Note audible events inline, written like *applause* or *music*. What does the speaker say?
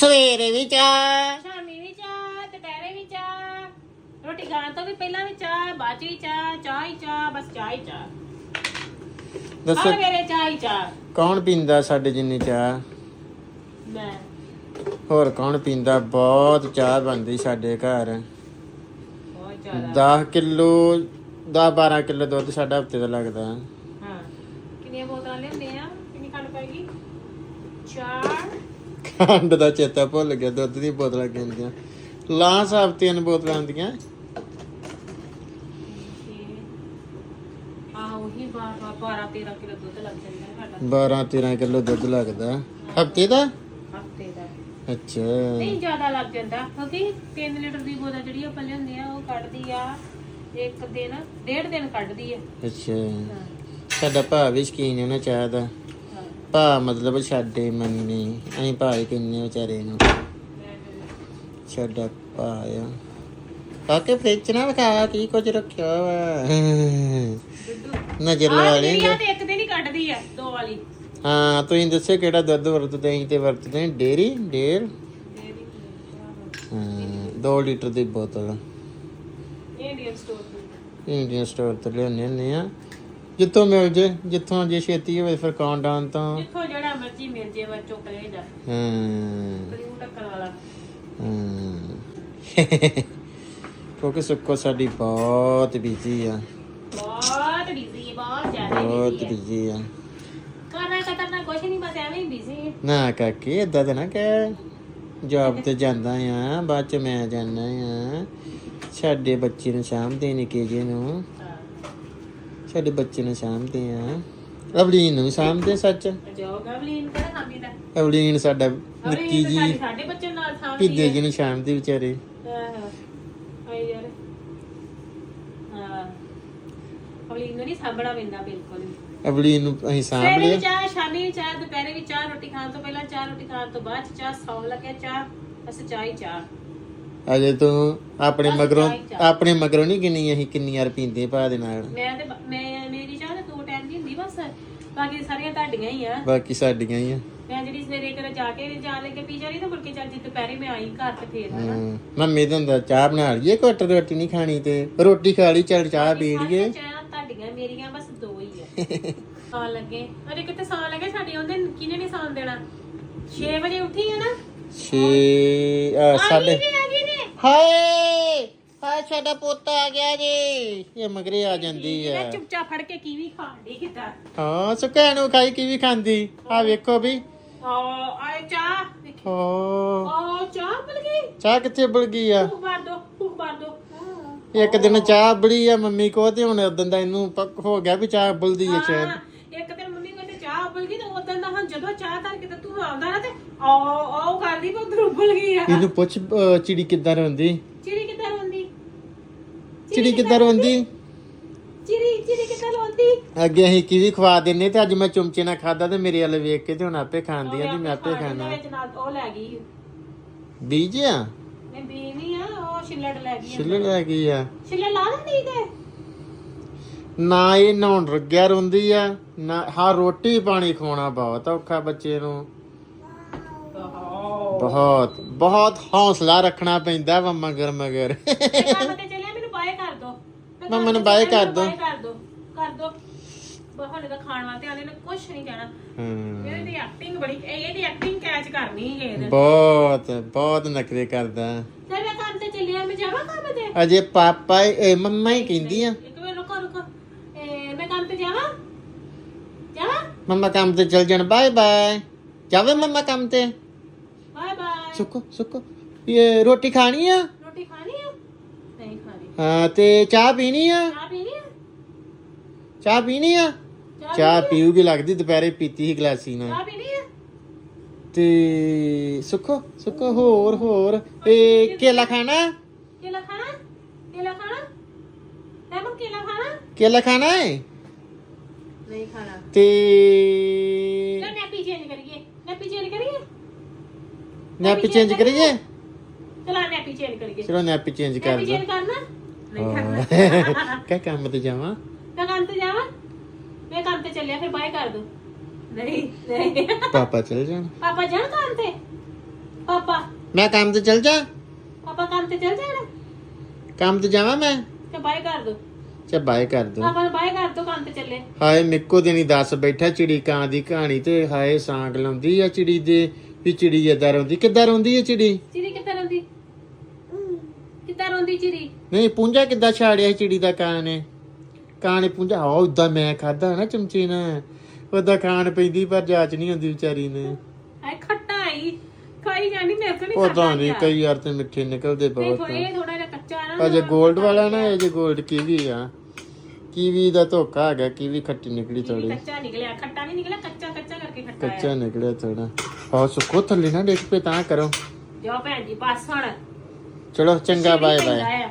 ਸਵੇਰੇ ਵੀ ਚਾਹ। ਸ਼ਾਮੀ ਵੀ ਚਾਹ ਦੁਪਹਿਰੇ ਵੀ ਚਾਹ। ਰੋਟੀ ਖਾਣ ਤੋਂ ਵੀ ਪਹਿਲਾਂ ਵੀ ਚਾਹ ਬਾਅਦ 'ਚ ਵੀ ਚਾਹ ਚਾਹ ਹੀ ਚਾਹ ਬਸ ਚਾਹ ਹੀ ਚਾਹ। ਦੱਸੋ। ਹਰ ਵੇਲੇ ਚਾਹ ਹੀ ਚਾਹ। ਕੌਣ ਪੀਂਦਾ ਸਾਡੇ ਜਿੰਨੀ ਚਾਹ? ਮੈਂ। ਹੋਰ ਕੌਣ ਪੀਂਦਾ? ਬਹੁਤ ਚਾਹ ਬਣਦੀ ਸਾਡੇ ਘਰ। ਬਹੁਤ ਜ਼ਿਆਦਾ। 10 ਕਿਲੋ 10 12 ਕਿਲੋ ਦੁੱਧ ਸਾਡਾ ਹਫ਼ਤੇ ਦਾ ਲੱਗਦਾ। ਹਾਂ। ਕਿੰਨੀਆਂ ਬੋਤਲਾਂ ਲਿਆਉਂਦੇ ਆ? ਕਿੰਨੀ ਖੰਡ ਪਏਗੀ? ਚਾਰ। ਖੰਡ ਦਾ ਚੇਤਾ ਭੁੱਲ ਗਿਆ ਦੁੱਧ ਦੀ ਬੋਤਲਾਂ ਕਿੰਨੀਆਂ। ਲਾਂ ਸਾਹਿਬ ਤਿੰਨ ਬੋਤਲਾਂ ਆਉਂਦੀਆਂ। ਆ ਉਹੀ 12 12 13 ਕਿਲੋ ਦੁੱਧ ਲੱਗ ਜਾਂਦਾ ਸਾਡਾ। 12 13 ਕਿਲੋ ਦੁੱਧ ਲੱਗਦਾ। ਹਫ਼ਤੇ ਦਾ? ਹਫ਼ਤੇ ਦਾ। ਅੱਛਾ। ਨਹੀਂ ਜ਼ਿਆਦਾ ਲੱਗ ਜਾਂਦਾ ਕਿਉਂਕਿ 3 ਲੀਟਰ ਦੀ ਬੋਤਲ ਜਿਹੜੀ ਆਪਾਂ ਲਿਆਉਂਦੇ ਆ ਉਹ ਕੱਢਦੀ ਆ ਇੱਕ ਦਿਨ ਡੇਢ ਦਿਨ ਕੱਢਦੀ ਆ। ਅੱਛਾ। ਸਾਡਾ ਭਾ ਵੀ ਸ਼ਕੀਨ ਹੈ ਨਾ ਚਾਹ ਦਾ। ਭਾ ਮਤਲਬ ਸਾਡੇ ਮੰਨੀ। ਅਸੀਂ ਭਾਈ ਕਿੰਨੇ ਵਿਚਾਰੇ ਨੂੰ। ਸਾਡਾ ਭਾ ਆ ਕਾਕੇ ਫ੍ਰਿਜ ਨਾ ਵਿਖਾ ਕੀ ਕੁਝ ਰੱਖਿਆ ਵਾ। ਨਜ਼ਰ ਆ ਲਾ ਜਿਹੜੀ ਲੇਂਗੇ ਆ ਤੇ ਇੱਕ ਦਿਨ ਹੀ ਕੱਢਦੀ ਆ ਦੋ ਵਾਲੀ। ਹਾਂ ਤੁਸੀਂ ਦੱਸਿਓ ਕਿਹੜਾ ਦੁੱਧ ਵਰਤਦੇ ਅਸੀਂ ਤੇ ਵਰਤਦੇ ਹਾਂ ਡੇਰੀ? ਡੇਰ? ਹਾਂ 2 ਲੀਟਰ ਦੀ ਬੋਤਲ। ਇੰਡੀਅਨ ਸਟੋਰ ਤੋਂ। ਇੰਡੀਅਨ ਸਟੋਰ ਤੋਂ ਲਿਆਉਂਦੇ ਹੁੰਦੇ ਆ। ਜਿੱਥੋਂ ਮਿਲ ਜੇ ਜਿੱਥੋਂ ਜੇ ਛੇਤੀ ਹੋਵੇ ਫਿਰ ਕਾਉਂਟਡਾਊਨ ਤੋਂ? ਜਿੱਥੋਂ ਜਿਹੜਾ ਮਰਜ਼ੀ ਮਿਲ ਜੇ ਵਾ ਚੁੱਕ ਲੈ ਜਾ। ਹਾਂ। ਕਲਿਊ ਟੱਕਰ ਵਾਲਾ। ਹਾਂ। ਕਿਉਂਕਿ ਸੁੱਕੋ ਸਾਡੀ ਬਹੁਤ ਬਿਜ਼ੀ ਆ। ਬਹੁਤ ਬਿਜ਼ੀ ਬਹੁਤ ਜ਼ਿਆਦਾ ਬਹੁਤ ਬਿਜ਼ੀ ਆ। ਕਰਨਾ ਕਤਰਨਾ ਕੁਛ ਨਹੀਂ ਬਸ ਐਵੇਂ ਹੀ ਬਿਜ਼ੀ ਨਾ ਕਾਕੇ ਏਦਾਂ ਤਾਂ ਨਾ ਕਹਿ। ਜੌਬ ਤੇ ਜਾਂਦਾ ਆ ਬਾਅਦ ਚ ਮੈਂ ਜਾਂਦਾ ਆ। ਸਾਡੇ ਬੱਚੇ ਨੂੰ ਸਾਂਭਦੇ ਨਿੱਕੇ ਜਿਹੇ ਨੂੰ। ਸਾਡੇ ਬੱਚੇ ਨੂੰ ਸਾਂਭਦੇ ਆ। ਅਵਲੀਨ ਨੂੰ ਸਾਂਭਦੇ ਸੱਚ। ਜੋ ਗਵਲੀਨ ਕਿਹੜਾ ਖਾਂਦੀ ਦਾ? ਅਵਲੀਨ ਸਾਡਾ ਨਿੱਕੀ ਇਹ ਤਾਂ ਸਾਡੇ ਜੀ ਸਾਡੇ ਬੱਚੇ ਨਾਲ ਸਾਂਭਦੀ ਪਿੱਦੇ ਜੀ ਨੂੰ ਸਾਂਭਦੀ ਵਿਚਾਰੇ। ਆਹੋ ਆਈ ਯਾਰ। ਹਾਂ ਹੌਲੀ ਨਹੀਂ ਸਾਂਭਣਾ ਪੈਂਦਾ ਬਿਲਕੁਲ ਵੀ। ਅਵਲੀਨ ਨੂੰ ਅਸੀਂ ਸਾਂਭ ਸਵੇਰੇ ਵੀ ਲਿਆ। ਚਾਹ ਸ਼ਾਮੀ ਵੀ ਚਾਹ ਦੁਪਹਿਰੇ ਵੀ ਚਾਹ ਰੋਟੀ ਖਾਣ ਤੋਂ ਪਹਿਲਾਂ ਚਾਹ ਰੋਟੀ ਖਾਣ ਤੋਂ ਬਾਅਦ ਚਾਹ ਸੌਣ ਲੱਗਿਆ ਚਾਹ। ਬਸ ਚਾਹ ਹੀ ਚਾਹ। ਅਜੇ ਤੂੰ ਆਪਣੇ ਮਗਰੋਂ। ਆਪਣੇ ਮਗਰੋਂ ਨਹੀਂ ਗਿਣੀ ਅਸੀਂ ਕਿੰਨੀ ਵਾਰ ਪੀਂਦੇ ਭਾ ਦੇ ਨਾਲ ਮੈਂ ਤੇ ਬ- ਮੈਂ ਮੇਰੀ ਚਾਹ ਤੇ ਦੋ ਟਾਈਮ ਦੀ ਹੁੰਦੀ ਬਸ। ਬਾਕੀ ਸਾਰੀਆਂ ਤੁਹਾਡੀਆਂ ਹੀ ਆ। ਬਾਕੀ ਸਾਡੀਆਂ ਹੀ ਆ। ਮੈਂ ਜਿਹੜੀ ਸਵੇਰੇ ਕਰ ਜਾ ਕੇ ਜਾ ਲੈ ਕੇ ਪੀ ਜਾਣੀ ਤਾਂ ਮੁੜ ਕੇ ਚੱਲ ਜੀ ਦੁਪਹਿਰੇ ਮੈਂ ਆਈ ਘਰ ਤੇ ਫੇਰ ਹਨਾ। ਹਮ, ਮੰਮੀ ਦਾ ਹੁੰਦਾ ਚਾਹ ਬਣਾ ਲਈਏ ਘੁੱਟ ਰੋਟੀ ਨਹੀਂ ਖਾਣੀ ਤੇ ਰੋਟੀ ਖਾ ਲਈ ਚੱਲ ਚਾਹ ਪੀ ਲਈਏ। ਸਾਰੀਆਂ ਚਾਹਾਂ ਤੁਹਾਡੀਆਂ ਮੇਰੀਆਂ ਬਸ ਦੋ ਹੀ ਆ। ਸੌਣ ਲੱਗੇ। ਅਰੇ ਕਿਤੇ ਸੌਣ ਲੱਗੇ ਸਾਡੀ ਉਹਦੇ ਕਿਨੇ ਨਹੀਂ ਸੌਣ ਦੇਣਾ? 6 ਵਜੇ ਉੱਠੀ ਹੈ ਨਾ? ਛੇ ਆ ਆ ਸਾਡੇ ਗਈ ਨੇ ਆ ਗਈ ਨੇ ਹਾਏ ਹਾਏ ਸਾਡਾ ਪੁੱਤ ਆ ਗਿਆ ਜੀ। ਇਹ ਮਗਰੇ ਆ ਜਾਂਦੀ ਮੈਂ ਆ। ਚੁੱਪਚਾਪ ਫੜ ਕੇ ਕੀਵੀ ਖਾਣ ਦੀ ਕਿਤਾ ਹਾਂ ਸੁਕਾ ਨੂੰ ਖਾਈ ਕੀ ਵੀ ਖਾਂਦੀ। ਆ ਵੇਖੋ ਵੀ। ਆ ਆਏ ਚਾਹ ਦੇਖੀ। ਓ ਆ ਚਾਹ ਮਿਲ ਗਈ? ਚਾਹ ਕਿੱਥੇ ਬਲ ਗਈ ਆ? ਭੁੱਖ ਮਾਰ ਦੋ ਭੁੱਖ ਮਾਰ ਦੋ। ਇੱਕ ਦਿਨ ਚਾਹ ਬੜੀ ਆ ਮੰਮੀ ਕੋ ਤੇ ਹੁਣ ਉਦੋਂ ਦਾ ਇਹਨੂੰ ਪੱਕ ਹੋ ਗਿਆ ਵੀ ਚਾਹ ਬੁਲਦੀ ਆ ਸ਼ਾਇਦ। ਹਾਂ, ਇੱਕ ਦਿਨ ਮੰਮੀ ਕਹਿੰਦੇ ਚਾਹ ਉਬਲ ਗਈ ਤੇ ਉਦੋਂ ਦਾ ਹੁਣ ਜਦੋਂ ਚਾਹ ਧਰ ਕੇ ਤੇ ਤੂੰ ਆਉਂਦਾ ਨਾ ਤੇ ਆਓ ਆਓ ਕਰਦੀ ਵੀ ਉਧਰ ਉਬਲ ਗਈ ਆ? ਇਹਨੂੰ ਪੁੱਛ ਅਹ, ਚਿੜੀ ਕਿੱਦਾਂ ਰੋਂਦੀ? ਚਿੜੀ ਕਿੱਦਾਂ ਰੋਂਦੀ? ਚਿੜੀ ਕਿੱਦਾਂ ਰੋਂਦੀ? ਚਿੜੀ ਚਿੜੀ ਕਿੱਦਾਂ ਰੋਂਦੀ? ਅੱਗੇ ਅਸੀਂ ਕਿਵੀ ਖਵਾ ਦਿੰਨੇ ਤੇ ਅੱਜ ਮੈਂ ਚਮਚੇ ਨਾਲ ਖਾਦਾ ਤੇ ਮੇਰੇ ਵੱਲ ਵੇਖ ਕੇ ਤੇ ਹੁਣ ਆਪੇ ਖਾਂਦੀ ਆ ਵੀ ਮੈਂ ਆਪੇ ਖਾਣਾ। ਵਿੱਚ ਨਾਲ ਉਹ ਲੈ ਗਈ। ਬੀਜ ਆ? ਨਹੀਂ ਬੀ ਨਹੀਂ ਆ ਉਹ ਛਿੱਲੜ ਲੈ ਗਈ ਛਿੱਲੜ ਲੈ ਗਈ ਆ। ਛਿੱਲੜ ਲਾ ਦਿੰਦੀ ਤੇ? ਨਾ ਇਹ ਨਹਾਉਣ ਲੱਗਿਆ ਰੋਂਦੀ ਆ ਨਾ ਹਾਂ ਰੋਟੀ ਪਾਣੀ ਖਵਾਉਣਾ ਬਹੁਤ ਔਖਾ ਬੱਚੇ ਨੂੰ। ਬਹੁਤ ਬਹੁਤ ਹੌਸਲਾ ਰੱਖਣਾ ਪੈਂਦਾ ਵਾ ਮਗਰ ਮਗਰ। ਕੰਮ ਤੇ ਚੱਲਿਆ ਮੈਨੂੰ ਬਾਏ ਕਰ ਦੋ। ਮੈਂ ਮੰਮਾ ਨੂੰ ਚੱਲਿਆ, ਕਰ ਦੋ। ਕਰ ਦੋ। ਬਹਾਨੇ ਦਾ। ਖਾਣ ਵਾਸਤੇ ਆਲੇ ਨੇ ਕੁਝ ਨਹੀਂ ਕਹਿਣਾ। ਹਮ, ਇਹਦੀ ਐਕਟਿੰਗ ਬੜੀ ਇਹ- ਇਹਦੀ ਐਕਟਿੰਗ ਕੈਚ ਕਰਨੀ ਹੈ ਇਹਦੇ ਬਹੁਤ ਬਹੁਤ ਨਖਰੇ ਕਰਦਾ। ਤੇ ਮੈਂ ਕੰਮ ਤੇ ਚੱਲਿਆ ਮੈਂ ਜਾਵਾਂ ਕੰਮ ਤੇ? ਅਜੇ ਪਾਪਾ ਇਹ ਮੰਮਾ ਹੀ ਕਹਿੰਦੀ ਆ। ਇੱਕ ਮਿੰਟ ਰੁਕੋ ਰੁਕੋ। ਇਹ ਮੈਂ ਕੰਮ ਤੇ ਜਾਵਾਂ? ਜਾਵਾਂ? ਮੰਮਾ ਕੰਮ ਤੇ ਚਲ ਜਾਣ ਬਾਏ ਬਾਏ ਜਾਵੇ ਮੰਮਾ ਕੰਮ ਤੇ? ਬਾਏ ਬਾਏ ਸੁੱਕੋ ਸੁੱਕੋ। ਇਹ ਰੋਟੀ ਖਾਣੀ ਆ? ਰੋਟੀ ਖਾਣੀ ਹੈ ਨਹੀਂ ਖਾਣੀ। ਹਾਂ ਤੇ ਚਾਹ ਪੀਣੀ ਆ? ਚਾਹ ਪੀਣੀ ਹੈ ਚਾਹ ਪੀਣੀ ਆ? ਚਾਹ ਪੀਊਗੀ ਲੱਗਦੀ ਦੁਪਹਿਰੇ ਪੀਤੀ ਸੀ ਗਲਾਸੀ ਨਾਲ। ਚਾਹ ਪੀਣੀ ਹੈ ਤੇ ਸੁੱਕੋ ਸੁੱਕੋ ਹੋਰ ਹੋਰ। ਇਹ ਕੇਲਾ ਖਾਣਾ? ਕੇਲਾ ਖਾਣਾ? ਕੇਲਾ ਖਾਣਾ? ਲੈਮਨ ਕੇਲਾ ਖਾਣਾ? ਕੇਲਾ ਖਾਣਾ ਹੈ ਨਹੀਂ ਖਾਣਾ। ਤੇ ਲੈ ਨੈਪੀ ਚੇਂਜ ਕਰੀਏ। ਨੈਪੀ ਚੇਂਜ ਕਰੀਏ? ਨੈਪੀ ਚੇਂਜ ਕਰੀਏ? ਚਲਾ ਨੈਪੀ ਚੇਂਜ ਕਰੀਏ। ਚਲੋ ਨੈਪੀ ਚੇਂਜ ਕਰ ਨੈਪੀ ਦੋ ਚੇਂਜ ਕਰਨਾ? ਨਹੀਂ ਕਰਨਾ। *laughs* ਕਹਿ ਕੰਮ ਤੇ ਜਾਵਾਂ? ਮੈਂ ਕੰਮ ਤੇ ਜਾਵਾਂ? ਮੈਂ ਕੰਮ ਤੇ ਚੱਲਿਆ ਫਿਰ ਬਾਏ ਕਰ ਦੋ। ਨਹੀਂ ਨਹੀਂ। ਪਾਪਾ ਚਲ ਜਾਣ। ਪਾਪਾ ਜਾਣ ਕੰਮ ਤੇ? ਪਾਪਾ। ਮੈਂ ਕੰਮ ਤੇ ਚਲ ਜਾ। ਪਾਪਾ ਕੰਮ ਤੇ ਚੱਲ ਜਾਣਾ? ਕੰਮ ਤੇ ਜਾਵਾਂ ਮੈਂ? ਤੇ ਬਾਏ ਕਰ ਦੋ। ਚਾ ਬਾਏ ਕਰ ਦੋ। ਪਾਪਾ ਬਾਏ ਕਰ ਦੋ ਕੰਮ ਤੇ ਚੱਲੇ। ਹਾਏ ਮਿੱਕੋ ਦਿਨੀ ਦੱਸ ਬੈਠਾ ਚਿੜੀ ਕਾਂ ਦੀ ਕਹਾਣੀ ਤੇ ਹਾਏ ਸਾਂਗ ਲਾਉਂਦੀ ਆ ਚਿੜੀ ਦੇ। ਵੀ ਚਿੜੀ ਏਦਾਂ ਰੋਂਦੀ। ਕਿੱਦਾਂ ਰੋਂਦੀ ਆ ਚਿੜੀ? ਚਿੜੀ ਕਿੱਦਾਂ ਰੋਂਦੀ? ਕਿੱਦਾਂ ਰੋਂਦੀ ਚਿੜੀ? ਨਹੀਂ ਪੁੰਜਾ ਕਿੱਦਾਂ ਛਾੜਿਆ ਸੀ ਚਿੜੀ ਦਾ ਕਾਂ ਨੇ ਕਾਂ ਨੇ ਪੁੰਜਾ ਹਾਂ ਉਦਾਂ ਮੈਂ ਖਾਦਾ ਨਾ ਚਮਚੇ ਨਾਲ। ਉਹਦਾ ਖਾਣ ਪੈਂਦੀ ਪਰ ਜਾਚ ਨਹੀਂ ਹੁੰਦੀ ਵਿਚਾਰੀ ਨੇ। ਆਏ ਖੱਟਾ ਆਈ। ਖਾਈ ਜਾਣੀ ਮੇਰੇ ਤੋਂ ਨਹੀਂ ਪਤਾ ਨਹੀਂ ਕਈ ਯਾਰ ਤੇ ਮਿੱਠੇ ਨਿਕਲਦੇ ਨਹੀਂ ਬਹੁਤ। ਥੋੜੇ ਥੋੜਾ ਜਿਹਾ ਕੱਚਾ ਹੈ ਨਾ ਅਜੇ 골ਡ ਵਾਲਾ ਨਾ ਇਹ ਜੇ 골ਡ ਕੀਵੀ ਆ? ਕੀਵੀ ਦਾ ਧੋਖਾ ਹੈਗਾ ਕੀਵੀ ਖੱਟੀ ਨਿਕਲੀ ਥੋੜੀ ਕੱਚਾ ਨਿਕਲਿਆ ਖੱਟਾ ਨਹੀਂ ਨਿਕਲਿਆ ਕੱਚਾ ਕੱਚਾ ਕਰਕੇ ਖੱਟਾ ਕੱਚਾ ਨਿਕਲਿਆ ਥੋੜਾ ਹਾਂ ਸੁੱਕੋ ਥੱਲੇ ਨਾ ਡਿੱਗ ਪੇ ਤਾਂ ਕਰੋ। ਜਾਓ ਭੈਣ ਜੀ ਬਸ ਹੁਣ। ਚਲੋ ਚੰਗਾ ਬਾਏ ਬਾਏ